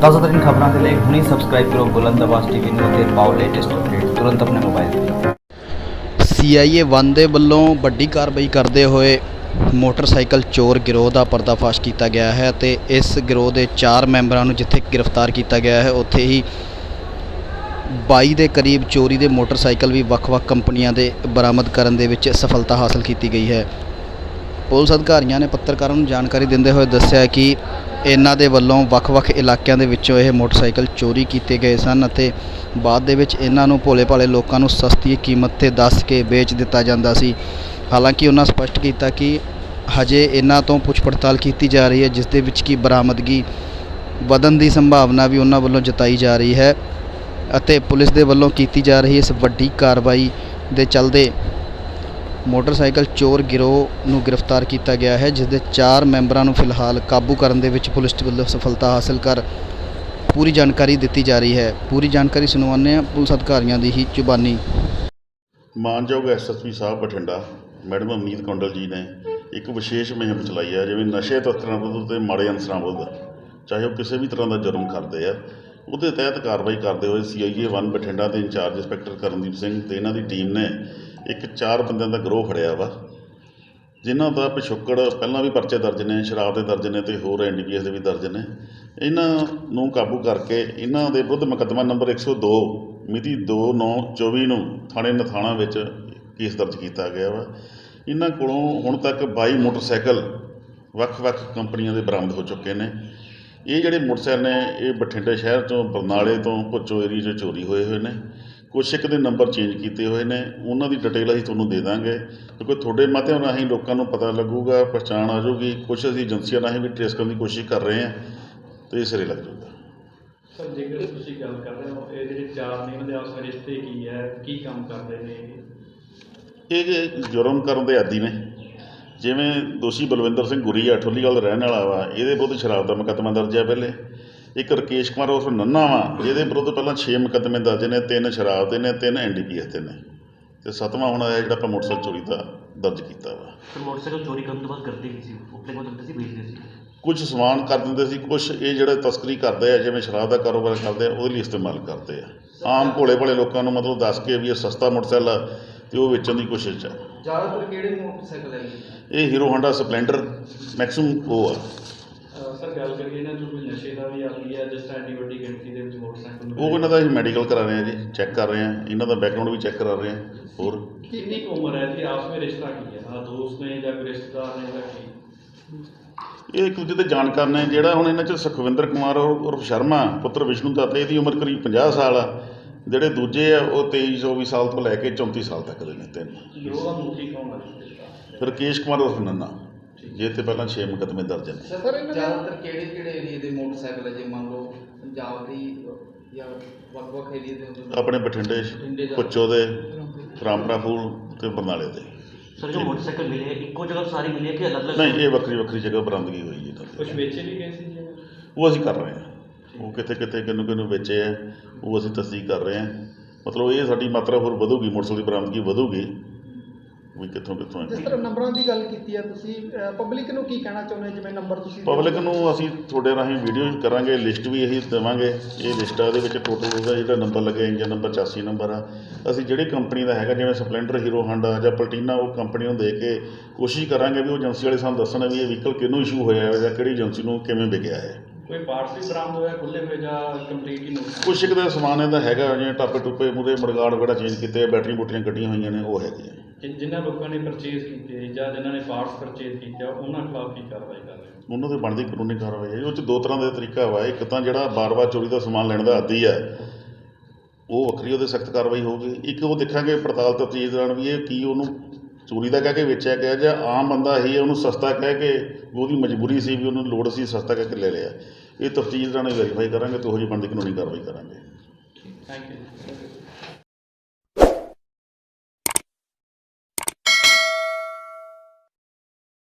ਤਾਜ਼ਾ ਤਰੀਨ ਖਬਰਾਂ ਦੇ ਲਈ ਹੁਣੀ ਸਬਸਕ੍ਰਾਈਬ ਕਰੋ ਬੁਲੰਦ ਆਵਾਜ਼ ਟੀਵੀ ਨੂੰ ਅਤੇ ਪਾਓ ਲੇਟੈਸਟ ਅਪਡੇਟ ਤੁਰੰਤ ਆਪਣੇ ਮੋਬਾਈਲ ਤੇ। ਸੀਆਈਏ 1 ਦੇ ਵੱਲੋਂ ਵੱਡੀ ਕਾਰਵਾਈ ਕਰਦੇ ਹੋਏ ਮੋਟਰਸਾਈਕਲ ਚੋਰ ਗਿਰੋਹ ਦਾ ਪਰਦਾਫਾਸ਼ ਕੀਤਾ ਗਿਆ ਹੈ ਅਤੇ ਇਸ ਗਿਰੋਹ ਦੇ 4 ਮੈਂਬਰਾਂ ਨੂੰ ਜਿੱਥੇ ਗ੍ਰਿਫਤਾਰ ਕੀਤਾ ਗਿਆ ਹੈ, ਉੱਥੇ ਹੀ 22 ਦੇ ਕਰੀਬ ਚੋਰੀ ਦੇ ਮੋਟਰਸਾਈਕਲ ਵੀ ਵੱਖ-ਵੱਖ ਕੰਪਨੀਆਂ ਦੇ ਬਰਾਮਦ ਕਰਨ ਦੇ ਵਿੱਚ ਸਫਲਤਾ ਹਾਸਲ ਕੀਤੀ ਗਈ ਹੈ। ਪੁਲਿਸ ਅਧਿਕਾਰੀਆਂ ਨੇ ਪੱਤਰਕਾਰਾਂ ਨੂੰ ਜਾਣਕਾਰੀ ਦਿੰਦੇ ਹੋਏ ਦੱਸਿਆ ਕਿ ਇਹਨਾਂ ਦੇ ਵੱਲੋਂ ਵੱਖ-ਵੱਖ ਇਲਾਕਿਆਂ ਦੇ ਵਿੱਚੋਂ ਇਹ ਮੋਟਰਸਾਈਕਲ ਚੋਰੀ ਕੀਤੇ ਗਏ ਸਨ ਅਤੇ ਬਾਅਦ ਦੇ ਵਿੱਚ ਇਹਨਾਂ ਨੂੰ ਭੋਲੇ-ਭਾਲੇ ਲੋਕਾਂ ਨੂੰ ਸਸਤੀ ਕੀਮਤ ਤੇ ਦੱਸ ਕੇ ਵੇਚ ਦਿੱਤਾ ਜਾਂਦਾ ਸੀ। ਹਾਲਾਂਕਿ ਉਹਨਾਂ ਸਪਸ਼ਟ ਕੀਤਾ ਕਿ ਹਜੇ ਇਹਨਾਂ ਤੋਂ ਪੁੱਛ ਪੜਤਾਲ ਕੀਤੀ ਜਾ ਰਹੀ ਹੈ, ਜਿਸ ਦੇ ਵਿੱਚ ਕੀ ਬਰਾਮਦਗੀ ਵਧਣ ਦੀ ਸੰਭਾਵਨਾ ਵੀ ਉਹਨਾਂ ਵੱਲੋਂ ਜਤਾਈ ਜਾ ਰਹੀ ਹੈ ਅਤੇ ਪੁਲਿਸ ਦੇ ਵੱਲੋਂ ਕੀਤੀ ਜਾ ਰਹੀ ਇਸ ਵੱਡੀ ਕਾਰਵਾਈ ਦੇ ਚੱਲਦੇ ਮੋਟਰਸਾਈਕਲ ਚੋਰ ਗਿਰੋਹ ਨੂੰ ਗ੍ਰਿਫਤਾਰ ਕੀਤਾ ਗਿਆ ਹੈ ਜਿਸ ਦੇ 4 ਮੈਂਬਰਾਂ ਨੂੰ ਫਿਲਹਾਲ ਕਾਬੂ ਕਰਨ ਦੇ ਵਿੱਚ ਪੁਲਿਸ ਵੱਲੋਂ ਸਫਲਤਾ ਹਾਸਲ ਕਰ ਪੂਰੀ ਜਾਣਕਾਰੀ ਦਿੱਤੀ ਜਾ ਰਹੀ ਹੈ। ਪੂਰੀ ਜਾਣਕਾਰੀ ਸੁਣਵਾਉਂਦੇ ਹਾਂ ਪੁਲਿਸ ਅਧਿਕਾਰੀਆਂ ਦੀ ਹੀ ਜ਼ੁਬਾਨੀ। ਮਾਨਯੋਗ ਐਸਐਸਪੀ ਸਾਹਿਬ ਬਠਿੰਡਾ, ਮੈਡਮ ਅਮਨੀਤ ਕੌਂਡਲ ਜੀ ਨੇ ਇੱਕ ਵਿਸ਼ੇਸ਼ ਮੁਹਿੰਮ ਚਲਾਈ ਹੈ, ਜਿਵੇਂ ਨਸ਼ੇ ਤਸਕਰਾਂ ਵਿਰੁੱਧ ਤੇ ਮਾੜੇ ਅਨਸਰਾਂ ਵਿਰੁੱਧ, ਚਾਹੇ ਉਹ ਕਿਸੇ ਵੀ ਤਰ੍ਹਾਂ ਦਾ ਜੁਰਮ ਕਰਦੇ ਆ। ਉਹਦੇ ਤਹਿਤ ਕਾਰਵਾਈ ਕਰਦੇ ਹੋਏ ਸੀਆਈਏ 1 ਬਠਿੰਡਾ ਦੇ ਇੰਚਾਰਜ ਇੰਸਪੈਕਟਰ ਕਰਨਦੀਪ ਸਿੰਘ ਤੇ ਇਹਨਾਂ ਦੀ ਟੀਮ ਨੇ ਇੱਕ ਚਾਰ ਬੰਦਿਆਂ ਦਾ ਗਰੋਹ ਫੜਿਆ ਵਾ, ਜਿਨ੍ਹਾਂ ਦਾ ਪਿਛੋਕੜ ਪਹਿਲਾਂ ਵੀ ਪਰਚੇ ਦਰਜ ਨੇ, ਸ਼ਰਾਬ ਦੇ ਦਰਜ ਨੇ ਅਤੇ ਹੋਰ ਐੱਨ ਡੀ ਪੀ ਐਨਡੀਪੀਐਸ ਦੇ ਵੀ ਦਰਜ ਨੇ, ਇਹਨਾਂ ਨੂੰ ਕਾਬੂ ਕਰਕੇ ਇਹਨਾਂ ਦੇ ਵਿਰੁੱਧ ਮੁਕੱਦਮਾ ਨੰਬਰ 102 ਮਿਤੀ 2924 ਨੂੰ ਥਾਣੇ ਨਥਾਣਾ ਵਿੱਚ ਕੇਸ ਦਰਜ ਕੀਤਾ ਗਿਆ ਵਾ। ਇਹਨਾਂ ਕੋਲੋਂ ਹੁਣ ਤੱਕ 22 ਮੋਟਰਸਾਈਕਲ ਵੱਖ-ਵੱਖ ਕੰਪਨੀਆਂ ਦੇ ਬਰਾਮਦ ਹੋ ਚੁੱਕੇ ਨੇ। ਇਹ ਜਿਹੜੇ ਮੋਟਰਸਾਈਕਲ ਨੇ, ਇਹ ਬਠਿੰਡੇ ਸ਼ਹਿਰ ਤੋਂ, ਬਰਨਾਲੇ ਤੋਂ, ਭੁੱਚੋ ਏਰੀਏ 'ਚੋਂ ਚੋਰੀ ਹੋਏ ਹੋਏ ਨੇ। ਕੁਛ ਇੱਕ ਦੇ ਨੰਬਰ ਚੇਂਜ ਕੀਤੇ ਹੋਏ ਨੇ ਉਹਨਾਂ ਦੀ ਡਿਟੇਲ ਅਸੀਂ ਤੁਹਾਨੂੰ ਦੇ ਦਾਂਗੇ। ਕਿਉਂਕਿ ਤੁਹਾਡੇ ਮਾਧਿਅਮ ਰਾਹੀਂ ਲੋਕਾਂ ਨੂੰ ਪਤਾ ਲੱਗੂਗਾ ਪਛਾਣ ਆ ਜਾਊਗੀ ਕੁਛ ਅਸੀਂ ਏਜੰਸੀਆਂ ਰਾਹੀਂ ਵੀ ਟ੍ਰੇਸ ਕਰਨ ਦੀ ਕੋਸ਼ਿਸ਼ ਕਰ ਰਹੇ ਹਾਂ ਤੇ ਇਹ ਸਿਰੇ ਲੱਗ ਜਾਊਗਾ ਸਰ ਜੇਕਰ ਤੁਸੀਂ ਗੱਲ ਕਰ ਰਹੇ ਹੋ ਇਹ ਜਿਹੜੇ ਚਾਰ ਨੇ ਇਹਨਾਂ ਦੇ ਆਪਸ ਵਿੱਚ ਰਿਸ਼ਤੇ ਕੀ ਹੈ ਕੀ ਕੰਮ ਕਰਦੇ ਨੇ? ਇਹ? ਇਹ ਜੁਰਮ ਕਰਨ ਦੇ ਆਦੀ ਨੇ। ਜਿਵੇਂ ਦੋਸ਼ੀ ਬਲਵਿੰਦਰ ਸਿੰਘ ਗੁਰੀ ਆ ਠੁੱਲੀਵਾਲ ਦਾ ਰਹਿਣ ਵਾਲਾ ਵਾ ਇਹਦੇ ਵਿਰੁੱਧ ਸ਼ਰਾਬ ਦਾ ਮੁਕੱਦਮਾ ਦਰਜ ਹੈ ਪਹਿਲੇ। ਇੱਕ ਰਕੇਸ਼ ਕੁਮਾਰ ਉਸ ਨੰਨਾ ਵਾ। ਜਿਹਦੇ ਵਿਰੁੱਧ ਪਹਿਲਾਂ 6 ਮੁਕੱਦਮੇ ਦਰਜ ਨੇ ਤਿੰਨ ਸ਼ਰਾਬ ਦੇ ਨੇ ਤਿੰਨ ਐਨਡੀਪੀਐਸ ਦੇ ਨੇ। ਤੇ ਸੱਤਵਾਂ ਹੁਣ ਆਇਆ ਜਿਹੜਾ ਆਪਾਂ ਮੋਟਰਸਾਈਕਲ ਚੋਰੀ ਦਾ ਦਰਜ ਕੀਤਾ ਵਾ। ਫਿਰ ਮੋਟਰਸਾਈਕਲ ਚੋਰੀ ਕਰਨ ਤੋਂ ਬਾਅਦ ਕਰਦੇ ਕੀ ਸੀ? ਉੱਤੇ ਕੋਲ ਦਿੰਦੇ ਸੀ? ਵੇਚਦੇ ਸੀ? ਕੁਝ ਸਮਾਨ ਕਰ ਦਿੰਦੇ ਸੀ ਕੁਝ ਇਹ ਜਿਹੜੇ ਤਸਕਰੀ ਕਰਦੇ ਆ ਜਿਵੇਂ ਸ਼ਰਾਬ ਦਾ ਕਾਰੋਬਾਰ ਕਰਦੇ ਆ ਉਹਦੇ ਲਈ ਇਸਤੇਮਾਲ ਕਰਦੇ ਆ। ਆਮ ਭੋਲੇ ਭਾਲੇ ਲੋਕਾਂ ਨੂੰ ਮਤਲਬ ਦੱਸ ਕੇ ਵੀ ਇਹ ਸਸਤਾ ਮੋਟਰਸਾਈਕਲ ਆ ਤੇ ਉਹ ਵੇਚਣ ਦੀ ਕੋਸ਼ਿਸ਼ 'ਚ ਆ। ਜ਼ਿਆਦਾਤਰ ਕਿਹੜੇ ਮੋਟਰਸਾਈਕਲ ਹੈ? ਇਹ ਹੀਰੋ ਹੋਂਡਾ ਸਪਲੈਂਡਰ ਮੈਕਸਿਮਮ ਉਹ ਆ। ਸਰ ਗੱਲ ਕਰੀਏ ਇਹਨਾਂ ਤੋਂ ਕੋਈ ਨਸ਼ੇ ਦਾ ਵੀ ਆਦੀ ਹੈ ਜਿਸ ਤਰ੍ਹਾਂ ਐਡੀ ਵੱਡੀ ਗਿਣਤੀ ਦੇ ਵਿੱਚ ਮੋਟਰਸਾਈਕਲ ਨੂੰ ਉਹ ਇਹਨਾਂ ਦਾ ਅਸੀਂ ਮੈਡੀਕਲ ਕਰਾ ਰਹੇ ਹਾਂ ਜੀ ਚੈੱਕ ਕਰ ਰਹੇ ਹਾਂ ਇਹਨਾਂ ਦਾ ਬੈਕਗ੍ਰਾਉਂਡ ਵੀ ਚੈੱਕ ਕਰਾ ਰਹੇ ਹਾਂ ਹੋਰ? ਕਿੰਨੀ ਕੁ ਉਮਰ ਹੈ ਜੀ? ਆਪਸ ਵਿੱਚ ਰਿਸ਼ਤਾ ਕੀ ਹੈ? ਆ ਦੋਸਤ ਨੇ ਜਾਂ ਕੋਈ ਰਿਸ਼ਤੇਦਾਰ ਨੇ ਜਾਂ ਕੀ? ਇਹ ਇੱਕ ਦੂਜੇ ਜਾਣਕਾਰ ਨੇ ਜਿਹੜਾ ਹੁਣ ਇਹਨਾਂ 'ਚ ਸੁਖਵਿੰਦਰ ਕੁਮਾਰ ਉਰਫ ਸ਼ਰਮਾ ਪੁੱਤਰ ਵਿਸ਼ਨੂੰ ਦੱਤ ਇਹਦੀ ਉਮਰ ਕਰੀਬ 50 ਸਾਲ ਆ। ਜਿਹੜੇ ਦੂਜੇ ਆ ਉਹ 23 24 ਸਾਲ ਤੋਂ ਲੈ ਕੇ 34 ਸਾਲ ਤੱਕ ਦੇ ਨੇ ਤਿੰਨ। ਦਾ ਮੁਖੀ ਕੌਣ ਹੈ? ਰਕੇਸ਼ ਕੁਮਾਰ ਉਰਫ ਨੰਨਾ। ਜੇ ਤੇ ਪਹਿਲਾਂ 6 ਮੁਕੱਦਮੇ ਦਰਜ ਨੇ ਸਰ ਜ਼ਿਆਦਾਤਰ ਕਿਹੜੇ ਕਿਹੜੇ ਏਰੀਏ ਦੇ ਮੋਟਰਸਾਈਕਲ ਹੈ ਜੇ ਮੰਨ ਲਓ ਪੰਜਾਬ ਦੀ ਜਾਂ ਵੱਖ-ਵੱਖ ਏਰੀਏ ਦੇ ਹੁੰਦੇ? ਆਪਣੇ ਬਠਿੰਡੇ ਬਠਿੰਡੇ ਦਾ। ਪੁੱਚੋ ਦੇ ਰਾਮਪੁਰਾ ਫੂਲ ਤੇ ਬਰਨਾਲੇ ਦੇ ਸਰ ਜੋ ਮੋਟਰਸਾਈਕਲ ਮਿਲੇ ਇੱਕੋ ਜਗ੍ਹਾ ਸਾਰੇ ਮਿਲੇ ਕਿ ਅਲੱਗ-ਅਲੱਗ ਨਹੀਂ ਇਹ ਵੱਖਰੀ ਵੱਖਰੀ ਜਗ੍ਹਾ ਬਰਾਮਦਗੀ ਹੋਈ ਹੈ ਇਹਨਾਂ ਦੀ। ਕੁਝ ਵੇਚੇ ਵੀ ਗਏ ਸੀ ਜੀ? ਉਹ ਅਸੀਂ ਕਰ ਰਹੇ ਹਾਂ ਉਹ ਕਿਤੇ ਕਿਤੇ ਕਿੰਨੂੰ ਕਿੰਨੂੰ ਵੇਚੇ ਆ ਉਹ ਅਸੀਂ ਤਸਦੀਕ ਕਰ ਰਹੇ ਹਾਂ ਮਤਲਬ ਇਹ ਸਾਡੀ ਮਾਤਰਾ ਹੋਰ ਵਧੂਗੀ ਮੋਟਰਸਾਈਕਲ ਦੀ ਬਰਾਮਦਗੀ ਵਧੂਗੀ ਵੀ ਕਿੱਥੋਂ ਕਿੱਥੋਂ ਜਿਸ ਤਰ੍ਹਾਂ ਨੰਬਰਾਂ ਦੀ ਗੱਲ ਕੀਤੀ ਹੈ ਤੁਸੀਂ ਪਬਲਿਕ ਨੂੰ ਕੀ ਕਹਿਣਾ ਚਾਹੁੰਦੇ ਹੋ? ਜਿਵੇਂ ਨੰਬਰ ਤੁਸੀਂ ਪਬਲਿਕ ਨੂੰ ਅਸੀਂ ਤੁਹਾਡੇ ਰਾਹੀਂ ਵੀਡੀਓ ਵੀ ਕਰਾਂਗੇ ਲਿਸਟ ਵੀ ਇਹੀ ਦੇਵਾਂਗੇ। ਇਹ ਲਿਸਟ ਆ ਉਹਦੇ ਵਿੱਚ ਟੋਟਲ ਉਹਦਾ ਜਿਹੜਾ ਨੰਬਰ ਲੱਗਿਆ ਇੰਜਨ ਨੰਬਰ 84 ਨੰਬਰ ਆ। ਅਸੀਂ ਜਿਹੜੀ ਕੰਪਨੀ ਦਾ ਹੈਗਾ ਜਿਵੇਂ ਸਪਲੈਂਡਰ ਹੀਰੋ ਹਾਂਡਾ ਜਾਂ ਪਲਟੀਨਾ ਉਹ ਕੰਪਨੀ ਨੂੰ ਦੇ ਕੇ ਕੋਸ਼ਿਸ਼ ਕਰਾਂਗੇ ਵੀ ਉਹ ਏਜੰਸੀ ਵਾਲੇ ਸਾਨੂੰ ਦੱਸਣ ਵੀ ਇਹ ਵਹੀਕਲ ਕਿਹਨੂੰ ਇਸ਼ੂ ਹੋਇਆ ਹੈ ਜਾਂ ਕਿਹੜੀ ਏਜੰਸੀ ਨੂੰ ਕਿਵੇਂ ਵਿਕਿਆ ਹੈ। ਕੋਈ ਪਾਰਟਸ ਵੀ ਬਰਾਮਦ ਹੋਇਆ ਖੁੱਲੇ ਹੋਏ ਜਾਂ ਕੰਪਲੀਟ ਹੀ ਨੋਟ ਕੁਛ ਇੱਕ ਦਾ ਸਮਾਨ ਇਹਦਾ ਹੈਗਾ ਜਿਵੇਂ ਟਾਪੇ ਟੁੱਪੇ ਮੂਰੇ ਮੜਗਾੜ ਵਗੈਰਾ ਚੇਂਜ ਕੀਤੇ ਆ ਬੈਟਰੀ ਬੂਟਰੀਆਂ ਕੱਢੀਆਂ ਹੋਈਆਂ ਨੇ ਉਹ ਹੈਗੇ ਜਿ- ਜਿਨ੍ਹਾਂ ਲੋਕਾਂ ਨੇ ਪਰਚੇਜ਼ ਕੀਤੇ ਜਾਂ ਜਿਨ੍ਹਾਂ ਨੇ ਪਾਰਟਸ ਪਰਚੇਜ਼ ਕੀਤੇ ਆ, ਉਹਨਾਂ ਖਿਲਾਫ ਕੀ ਕਾਰਵਾਈ ਕਰ ਰਹੇ ਹੋ? ਉਹਨਾਂ ਦੇ ਬਣਦੀ ਕਾਨੂੰਨੀ ਕਾਰਵਾਈ ਹੈ ਉਹ ਚ ਦੋ ਤਰ੍ਹਾਂ ਦੇ ਤਰੀਕਾ ਵਾ। ਇੱਕ ਤਾਂ ਜਿਹੜਾ ਬਾਰ-ਬਾਰ ਚੋਰੀ ਦਾ ਸਮਾਨ ਲੈਣ ਦਾ ਆਦੀ ਹੈ ਉਹ ਵੱਖਰੀ ਉਹਦੇ ਸਖਤ ਕਾਰਵਾਈ ਹੋਊਗੀ। ਇੱਕ ਉਹ ਦੇਖਾਂਗੇ ਪੜਤਾਲ ਤਫਤੀਸ਼ ਦੌਰਾਨ ਵੀ ਇਹ ਕੀ ਉਹਨੂੰ ਚੋਰੀ ਦਾ ਕਹਿ ਕੇ ਵੇਚਿਆ ਗਿਆ ਜਾਂ ਆਮ ਬੰਦਾ ਹੀ ਉਹਨੂੰ ਸਸਤਾ ਕਹਿ ਕੇ ਉਹਦੀ ਮਜਬੂਰੀ ਸੀ ਵੀ ਉਹਨੂੰ ਲੋੜ ਸੀ ਸਸਤਾ ਕਹਿ ਕੇ ਲੈ ਲਿਆ। ਇਹ ਤਫਤੀਸ਼ ਦੌਰਾਨ ਵੈਰੀਫਾਈ ਕਰਾਂਗੇ ਤੇ ਉਹੋ ਜਿਹੀ ਬਣਦੀ ਕਾਨੂੰਨੀ ਕਾਰਵਾਈ ਕਰਾਂਗੇ। Thank you